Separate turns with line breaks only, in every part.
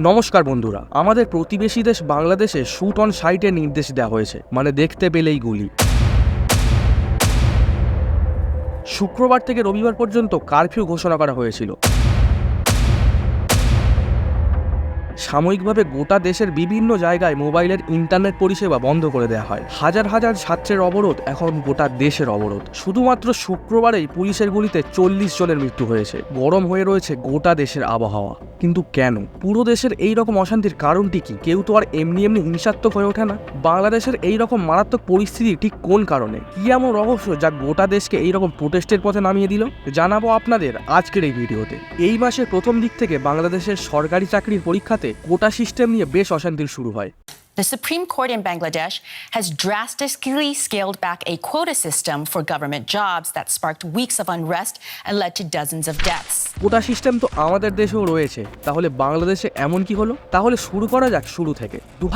নমস্কার বন্ধুরা, আমাদের প্রতিবেশী দেশ বাংলাদেশে শুট অন সাইটের নির্দেশ দেওয়া হয়েছে মানে দেখতে পেলেই গুলি। শুক্রবার থেকে রবিবার পর্যন্ত কারফিউ ঘোষণা করা হয়েছিল। সাময়িকভাবে গোটা দেশের বিভিন্ন জায়গায় মোবাইলের ইন্টারনেট পরিষেবা বন্ধ করে দেওয়া হয়। হাজার হাজার ছাত্রের অবরোধ, এখন গোটা দেশের অবরোধ। শুধুমাত্র শুক্রবারেই পুলিশের গুলিতে চল্লিশ জনের মৃত্যু হয়েছে। গরম হয়ে রয়েছে গোটা দেশের আবহাওয়া। কিন্তু কেন? পুরো দেশের এই রকম অশান্তির কারণটি কি? কেউ তো আর এমনি এমনি হিংসাত্মক হয়ে ওঠে না? বাংলাদেশের এই রকম মারাত্মক পরিস্থিতি ঠিক কোন কারণে? কি এমন রহস্য যা গোটা দেশকে এই রকম প্রোটেস্টের পথে নামিয়ে দিল? জানাব আপনাদের আজকের এই ভিডিওতে। এই মাসের প্রথম দিক থেকে বাংলাদেশের সরকারি চাকরির পরীক্ষাতে কোটা সিস্টেম নিয়ে বেশ অশান্তির শুরু হয়।
The Supreme Court in Bangladesh has drastically scaled back a quota system for government jobs that sparked weeks of unrest and led to dozens of deaths.
Quota system তো আমাদের দেশেও রয়েছে। তাহলে বাংলাদেশে এমন কি হলো? তাহলে শুরু করা যাক শুরু থেকে। দু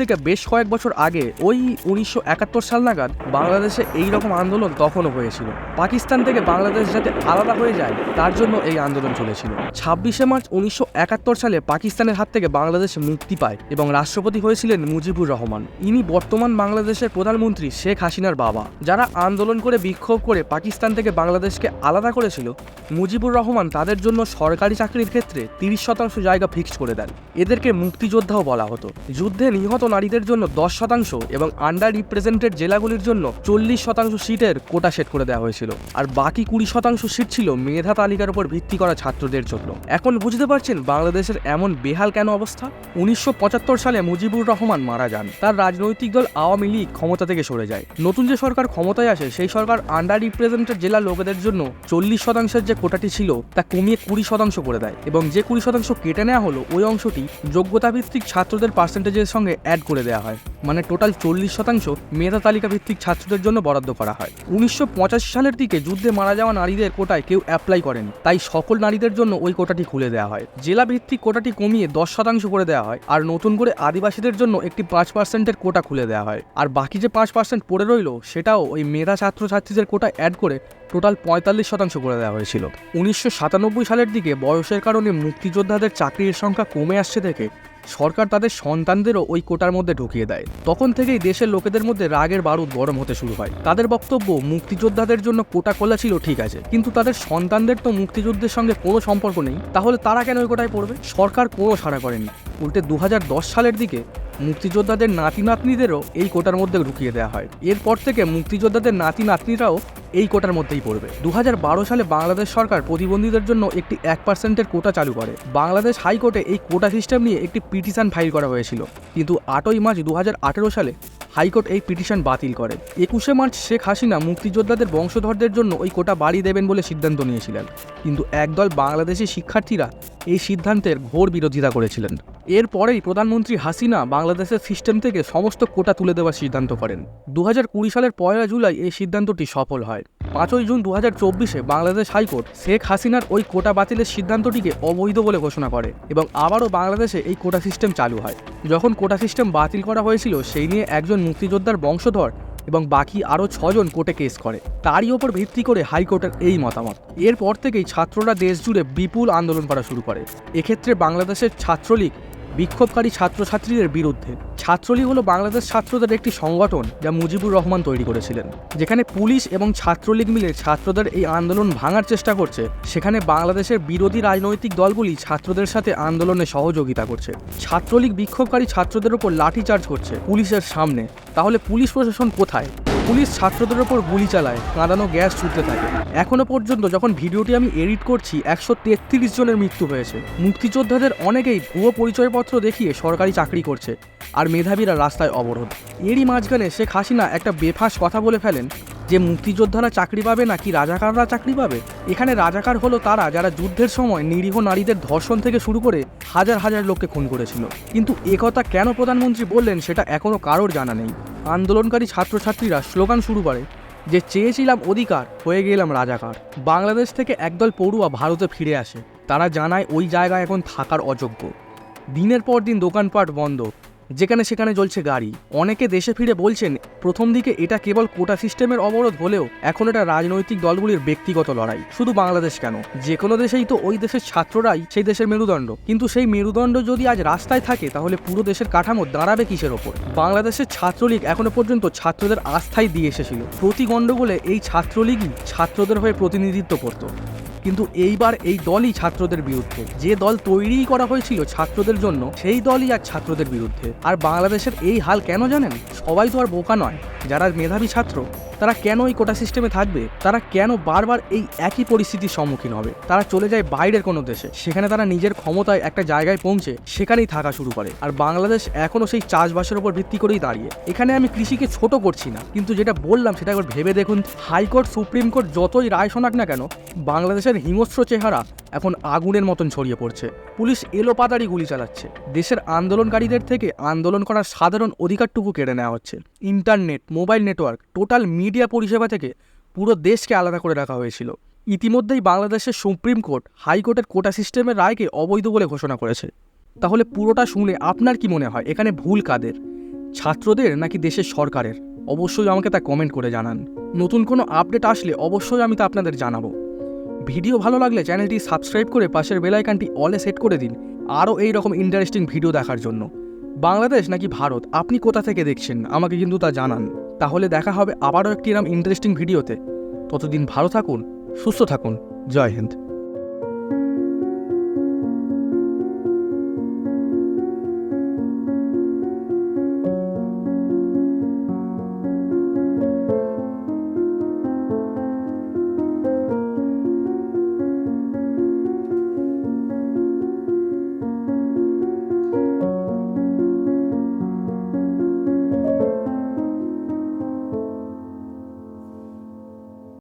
থেকে বেশ কয়েক বছর আগে, ওই উনিশশো একাত্তর সাল নাগাদ বাংলাদেশে এই রকম আন্দোলন তখনও হয়েছিল। পাকিস্তান থেকে বাংলাদেশ যাতে আলাদা হয়ে যায়, তার জন্য এই আন্দোলন চলেছিল। ছাব্বিশে মার্চ উনিশশো একাত্তর সালে পাকিস্তানের হাত থেকে বাংলাদেশ মুক্তি পায় এবং রাষ্ট্রপতি হয়েছিলেন মুজিবুর রহমান। ইনি বর্তমান বাংলাদেশের প্রধানমন্ত্রী শেখ হাসিনার বাবা। যারা আন্দোলন করে বিক্ষোভ করে পাকিস্তান থেকে বাংলাদেশকে আলাদা করেছিল, মুজিবুর রহমান তাদের জন্য সরকারি চাকরির ক্ষেত্রে তিরিশ শতাংশ জায়গা ফিক্সড করে দেন। এদেরকে মুক্তিযোদ্ধাও বলা হতো। যুদ্ধে নিহত নারীদের জন্য দশ শতাংশ এবং আন্ডার রিপ্রেজেন্টেড জেলাগুলির জন্য চল্লিশ শতাংশ সিটের কোটা সেট করে দেওয়া হয়েছিল। আর বাকি কুড়ি শতাংশ সিট ছিল মেধা তালিকার উপর ভিত্তি করা ছাত্রদের জন্য। এখন বুঝতে পারছেন বাংলাদেশের এমন বেহাল কেন অবস্থা? উনিশশো পঁচাত্তর সালে মুজিবুর রহমান মারা যান। তার রাজনৈতিক দল আওয়ামী লীগ ক্ষমতা থেকে সরে যায়। নতুন যে সরকার ক্ষমতায় আসে, সেই সরকার আন্ডার রিপ্রেজেন্টেড জেলা লোকেদের জন্য চল্লিশ শতাংশের যে কোটাটি ছিল, তা কমিয়ে কুড়ি শতাংশ করে দেয় এবং যে কুড়ি শতাংশ কেটে নেওয়া হলো, ওই অংশটি যোগ্যতা ভিত্তিক ছাত্রদের পার্সেন্টেজের সঙ্গে অ্যাড করে দেওয়া হয়। মানে টোটাল চল্লিশ শতাংশ মেধা তালিকা ভিত্তিক ছাত্রদের জন্য বরাদ্দ করা হয়। উনিশশো পঁচাশি সালের দিকে যুদ্ধে মারা যাওয়া নারীদের কোটায় কেউ অ্যাপ্লাই করেন। তাই সকল নারীদের জন্য ওই কোটাটি খুলে দেওয়া হয়। জেলা ভিত্তিক কোটাটি কমিয়ে দশ শতাংশ করে দেওয়া হয়। আর নতুন করে আদিবাসীদের জন্য একটি পাঁচ পার্সেন্টের কোটা খুলে দেওয়া হয়। আর বাকি যে পাঁচ পার্সেন্ট পড়ে রইল, সেটাও ওই মেধা ছাত্রছাত্রীদের কোটা অ্যাড করে টোটাল পঁয়তাল্লিশ শতাংশ করে দেওয়া হয়েছিল। উনিশশো সাতানব্বই সালের দিকে বয়সের কারণে মুক্তিযোদ্ধাদের চাকরির সংখ্যা কমে আসছে দেখে সরকার তাদের সন্তানদেরও ওই কোটার মধ্যে ঢুকিয়ে দেয়। তখন থেকেই দেশের লোকেদের মধ্যে রাগের বারুদ গরম হতে শুরু হয়। তাদের বক্তব্য, মুক্তিযোদ্ধাদের জন্য কোটা খোলা ছিল, ঠিক আছে। কিন্তু তাদের সন্তানদের তো মুক্তিযুদ্ধের সঙ্গে কোনো সম্পর্ক নেই। তাহলে তারা কেন ওই কোটায় পড়বে? সরকার কোনো সাড়া করেনি। উল্টে দু হাজার দশ সালের দিকে মুক্তিযোদ্ধাদের নাতি নাতনিদেরও এই কোটার মধ্যে ঢুকিয়ে দেওয়া হয়। এরপর থেকে মুক্তিযোদ্ধাদের নাতি নাতনিরাও এই কোটার মধ্যেই পড়বে। দু হাজার বারো সালে বাংলাদেশ সরকার প্রতিবন্ধীদের জন্য একটি এক পার্সেন্টের কোটা চালু করে। বাংলাদেশ হাইকোর্টে এই কোটা সিস্টেম নিয়ে একটি পিটিশন ফাইল করা হয়েছিল। কিন্তু আটই মার্চ দু হাজার আঠেরো সালে হাইকোর্ট এই পিটিশন বাতিল করে। একুশে মার্চ শেখ হাসিনা মুক্তিযোদ্ধাদের বংশধরদের জন্য ওই কোটা বাড়ি দেবেন বলে সিদ্ধান্ত নিয়েছিলেন। কিন্তু একদল বাংলাদেশি শিক্ষার্থীরা এই সিদ্ধান্তের ঘোর বিরোধিতা করেছিলেন। এরপরেই প্রধানমন্ত্রী হাসিনা বাংলাদেশের সিস্টেম থেকে সমস্ত কোটা তুলে দেওয়ার সিদ্ধান্ত করেন। দু হাজার কুড়ি সালের পয়লা জুলাই এই সিদ্ধান্তটি সফল হয়। পাঁচই জুন দু হাজার চব্বিশে বাংলাদেশ হাইকোর্ট শেখ হাসিনার ওই কোটা বাতিলের সিদ্ধান্তটিকে অবৈধ বলে ঘোষণা করে এবং আবারও বাংলাদেশে এই কোটা সিস্টেম চালু হয়। যখন কোটা সিস্টেম বাতিল করা হয়েছিল, সেই নিয়ে একজন মুক্তিযোদ্ধার বংশধর এবং বাকি আরও ছজন কোর্টে কেস করে। তারই ওপর ভিত্তি করে হাইকোর্টের এই মতামত। এরপর থেকেই ছাত্ররা দেশ জুড়ে বিপুল আন্দোলন করা শুরু করে। এক্ষেত্রে বাংলাদেশের ছাত্রলীগ বিক্ষোভকারী ছাত্রছাত্রীদের বিরুদ্ধে। ছাত্রলীগ হলো বাংলাদেশ ছাত্রদের একটি সংগঠন যা মুজিবুর রহমান তৈরি করেছিলেন। যেখানে পুলিশ এবং ছাত্রলীগ মিলে ছাত্রদের এই আন্দোলন ভাঙার চেষ্টা করছে। সেখানে বাংলাদেশের বিরোধী রাজনৈতিক দলগুলি ছাত্রদের সাথে আন্দোলনে সহযোগিতা করছে। ছাত্রলীগ বিক্ষোভকারী ছাত্রদের ওপর লাঠিচার্জ করছে পুলিশের সামনে। তাহলে পুলিশ প্রশাসন কোথায়? পুলিশ ছাত্রদের ওপর গুলি চালায়, কাঁদানো গ্যাস ছুটতে থাকে। এখনও পর্যন্ত যখন ভিডিওটি আমি এডিট করছি, একশো তেত্রিশ জনের মৃত্যু হয়েছে। মুক্তিযোদ্ধাদের অনেকেই ভুয়ো পরিচয়পত্র দেখিয়ে সরকারি চাকরি করছে, আর মেধাবীরা রাস্তায় অবরোধ। এরই মাঝখানে শেখ হাসিনা একটা বেফাঁস কথা বলে ফেলেন যে, মুক্তিযোদ্ধারা চাকরি পাবে নাকি রাজাকাররা চাকরি পাবে? এখানে রাজাকার হলো তারা যারা যুদ্ধের সময় নিরীহ নারীদের ধর্ষণ থেকে শুরু করে হাজার হাজার লোককে খুন করেছিল। কিন্তু একথা কেন প্রধানমন্ত্রী বললেন, সেটা এখনও কারোর জানা নেই। আন্দোলনকারী ছাত্রছাত্রীরা স্লোগান শুরু করে যে চেয়েছিলাম অধিকার, হয়ে গেলাম রাজাকার। বাংলাদেশ থেকে একদল পড়ুয়া ভারতে ফিরে আসে। তারা জানায় ওই জায়গায় এখন থাকার অযোগ্য। দিনের পর দিন দোকানপাট বন্ধ। যেখানে সেখানে জ্বলছে গাড়ি। অনেকে দেশে ফিরে বলছেন, প্রথম দিকে এটা কেবল কোটা সিস্টেমের অবরোধ হলেও এখন এটা রাজনৈতিক দলগুলির ব্যক্তিগত লড়াই। শুধু বাংলাদেশ কেন? যে কোনো দেশেই তো ওই দেশের ছাত্ররাই সেই দেশের মেরুদণ্ড। কিন্তু সেই মেরুদণ্ড যদি আজ রাস্তায় থাকে, তাহলে পুরো দেশের কাঠামো দাঁড়াবে কিসের ওপর? বাংলাদেশের ছাত্রলীগ এখনও পর্যন্ত ছাত্রদের আস্থায় দিয়ে এসেছিল। প্রতি গণ্ডগোলে এই ছাত্রলীগই ছাত্রদের হয়ে প্রতিনিধিত্ব করত। কিন্তু এইবার এই দলই ছাত্রদের বিরুদ্ধে। যে দল তৈরিই করা হয়েছিল ছাত্রদের জন্য, সেই দলই আর ছাত্রদের বিরুদ্ধে। আর বাংলাদেশের এই হাল কেন জানেন? সবাই তো আর বোকা নয়। যারা মেধাবী ছাত্র তারা কেন এই কোটা সিস্টেমে থাকবে? তারা কেন বারবার এই একই পরিস্থিতির সম্মুখীন হবে? তারা চলে যায় বাইরের কোনো দেশে, সেখানে তারা নিজের ক্ষমতায় একটা জায়গায় পৌঁছে সেখানেই থাকা শুরু করে। আর বাংলাদেশ এখনও সেই চাষবাসের উপর ভিত্তি করেই দাঁড়িয়ে। এখানে আমি কৃষিকে ছোট করছি না, কিন্তু যেটা বললাম সেটা একবার ভেবে দেখুন, হাইকোর্ট, সুপ্রিম কোর্ট যতই রায় শোনাক না কেন, বাংলাদেশের হিংস্র চেহারা এখন আগুনের মতন ছড়িয়ে পড়ছে। পুলিশ এলোপাতাড়ি গুলি চালাচ্ছে। দেশের আন্দোলনকারীদের থেকে আন্দোলন করার সাধারণ অধিকারটুকু কেড়ে নেওয়া হচ্ছে। Internet, mobile network, total media পরিষেবা থেকে পুরো দেশকে আলাদা করে রাখা হয়েছিল। ইতিমধ্যেই বাংলাদেশের সুপ্রিম কোর্ট, হাইকোর্টের কোটা সিস্টেমের রায়কে অবৈধ বলে ঘোষণা করেছে। তাহলে পুরোটা শুনে আপনার কি মনে হয়? এখানে ভুল কাদের? ছাত্রদের নাকি দেশের সরকারের? অবশ্যই আমাকে তা কমেন্ট করে জানান। নতুন কোনো আপডেট আসলে অবশ্যই আমি তা আপনাদের জানাব। ভিডিও ভালো লাগলে চ্যানেলটি সাবস্ক্রাইব করে পাশের বেলাইকানটি অলে সেট করে দিন আরও এই রকম ইন্টারেস্টিং ভিডিও দেখার জন্য। বাংলাদেশ নাকি ভারত? আপনি কোথা থেকে দেখছেন? আমাকে কিন্তু তা জানান। তাহলে দেখা হবে আবারও একটি এরম ইন্টারেস্টিং ভিডিওতে। ততদিন ভালো থাকুন, সুস্থ থাকুন। জয় হিন্দ।